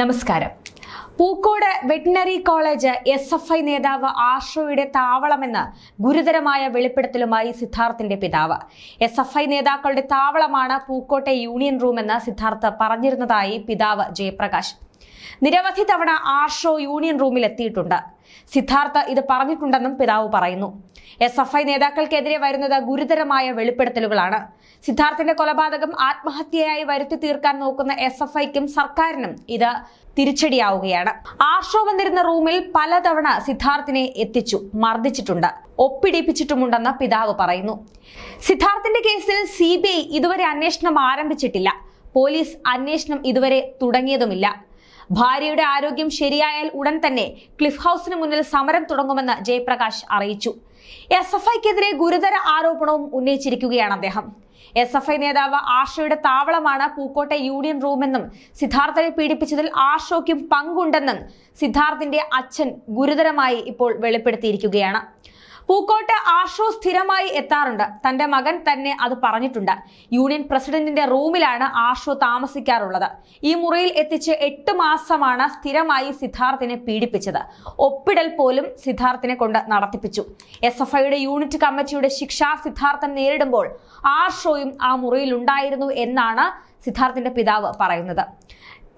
നമസ്കാരം. Pookode veterinary college S F I നേതാവ് ആഷോയുടെ താവളമെന്ന് ഗുരുതരമായ വെളിപ്പെടുത്തലുമായി സിദ്ധാർത്ഥിന്റെ പിതാവ്. എസ് എഫ് ഐ നേതാക്കളുടെ താവളമാണ് പൂക്കോട്ടെ യൂണിയൻ റൂമെന്ന് സിദ്ധാർത്ഥ് പറഞ്ഞിരുന്നതായി പിതാവ് ജയപ്രകാശ്. നിരവധി തവണ ആർഷോ യൂണിയൻ റൂമിൽ എത്തിയിട്ടുണ്ട്. സിദ്ധാർത്ഥ ഇത് പറഞ്ഞിട്ടുണ്ടെന്നും പിതാവ് പറയുന്നു. എസ് എഫ് ഐ നേതാക്കൾക്കെതിരെ വരുന്നത് ഗുരുതരമായ വെളിപ്പെടുത്തലുകളാണ്. സിദ്ധാർത്ഥിന്റെ കൊലപാതകം ആത്മഹത്യയായി വരുത്തി തീർക്കാൻ നോക്കുന്ന എസ് എഫ് ഐക്കും സർക്കാരിനും ഇത് തിരിച്ചടിയാവുകയാണ്. ആർഷോ വന്നിരുന്ന റൂമിൽ പലതവണ സിദ്ധാർത്ഥിനെ എത്തിച്ചു മർദ്ദിച്ചിട്ടുണ്ട് ഒപ്പിടിപ്പിച്ചിട്ടുമുണ്ടെന്ന് പിതാവ് പറയുന്നു. സിദ്ധാർത്ഥിന്റെ കേസിൽ സി ഇതുവരെ അന്വേഷണം ആരംഭിച്ചിട്ടില്ല. പോലീസ് അന്വേഷണം ഇതുവരെ തുടങ്ങിയതുമില്ല. ഭാര്യയുടെ ആരോഗ്യം ശരിയായാൽ ഉടൻ തന്നെ ക്ലിഫ് ഹൗസിന് മുന്നിൽ സമരം തുടങ്ങുമെന്ന് ജയപ്രകാശ് അറിയിച്ചു. എസ് എഫ് ഐക്കെതിരെ ഗുരുതര ആരോപണവും ഉന്നയിച്ചിരിക്കുകയാണ് അദ്ദേഹം. എസ് എഫ് ഐ നേതാവ് ആഷയുടെ താവളമാണ് പൂക്കോട്ടെ യൂണിയൻ റൂമെന്നും സിദ്ധാർത്ഥനെ പീഡിപ്പിച്ചതിൽ ആഷോയ്ക്കും പങ്കുണ്ടെന്നും സിദ്ധാർത്ഥിന്റെ അച്ഛൻ ഗുരുതരമായി ഇപ്പോൾ വെളിപ്പെടുത്തിയിരിക്കുകയാണ്. പൂക്കോട്ട് ആഷോ സ്ഥിരമായി എത്താറുണ്ട്. തന്റെ മകൻ തന്നെ അത് പറഞ്ഞിട്ടുണ്ട്. യൂണിയൻ പ്രസിഡന്റിന്റെ റൂമിലാണ് ആഷോ താമസിക്കാറുള്ളത്. ഈ മുറിയിൽ എത്തിച്ച് എട്ട് മാസമാണ് സ്ഥിരമായി സിദ്ധാർത്ഥിനെ പീഡിപ്പിച്ചത്. ഒപ്പിടൽ പോലും സിദ്ധാർത്ഥിനെ കൊണ്ട് നടത്തിപ്പിച്ചു. എസ് എഫ് ഐയുടെ യൂണിറ്റ് കമ്മിറ്റിയുടെ ശിക്ഷ സിദ്ധാർത്ഥൻ നേരിടുമ്പോൾ ആഷോയും ആ മുറിയിൽ ഉണ്ടായിരുന്നു എന്നാണ് സിദ്ധാർത്ഥിന്റെ പിതാവ് പറയുന്നത്.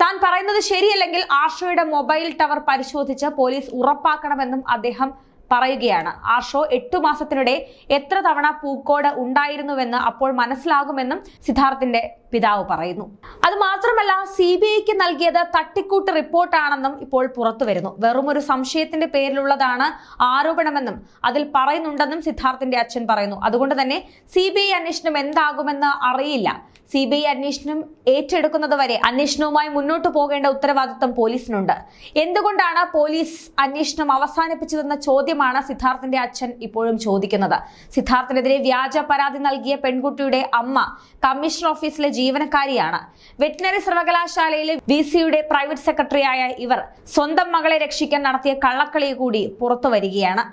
താൻ പറയുന്നത് ശരിയല്ലെങ്കിൽ ആഷോയുടെ മൊബൈൽ ടവർ പരിശോധിച്ച് പോലീസ് ഉറപ്പാക്കണമെന്നും അദ്ദേഹം പറയുകയാണ്. ആ ഷോ എട്ടു മാസത്തിനിടെ എത്ര തവണ പൂക്കോട് ഉണ്ടായിരുന്നുവെന്ന് അപ്പോൾ മനസ്സിലാകുമെന്നും സിദ്ധാർത്ഥിന്റെ പിതാവ് പറയുന്നു. അത് മാത്രമല്ല സി ബി ഐക്ക് നൽകിയത് തട്ടിക്കൂട്ട് റിപ്പോർട്ടാണെന്നും ഇപ്പോൾ പുറത്തു വരുന്നു. വെറും ഒരു സംശയത്തിന്റെ പേരിലുള്ളതാണ് ആരോപണമെന്നും അതിൽ പറയുന്നുണ്ടെന്നും സിദ്ധാർത്ഥിന്റെ അച്ഛൻ പറയുന്നു. അതുകൊണ്ട് തന്നെ സി ബി ഐ അന്വേഷണം എന്താകുമെന്ന് അറിയില്ല. സി ബി ഐ അന്വേഷണം ഏറ്റെടുക്കുന്നത് വരെ അന്വേഷണവുമായി മുന്നോട്ട് പോകേണ്ട ഉത്തരവാദിത്വം പോലീസിനുണ്ട്. എന്തുകൊണ്ടാണ് പോലീസ് അന്വേഷണം അവസാനിപ്പിച്ചതെന്ന ചോദ്യമാണ് സിദ്ധാർത്ഥിന്റെ അച്ഛൻ ഇപ്പോഴും ചോദിക്കുന്നത്. സിദ്ധാർത്ഥിനെതിരെ വ്യാജ പരാതി നൽകിയ പെൺകുട്ടിയുടെ അമ്മ കമ്മീഷണർ ഓഫീസിലെ ജീവനക്കാരിയാണ്. വെറ്റിനറി സർവകലാശാലയിലെ വി സിയുടെ പ്രൈവറ്റ് സെക്രട്ടറിയായ ഇവർ സ്വന്തം മകളെ രക്ഷിക്കാൻ നടത്തിയ കള്ളക്കളി കൂടി പുറത്തു വരികയാണ്.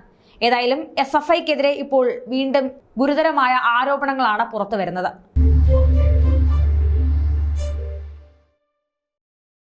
ഏതായാലും എസ് എഫ് ഐക്കെതിരെ ഇപ്പോൾ വീണ്ടും ഗുരുതരമായ ആരോപണങ്ങളാണ് പുറത്തു വരുന്നത്.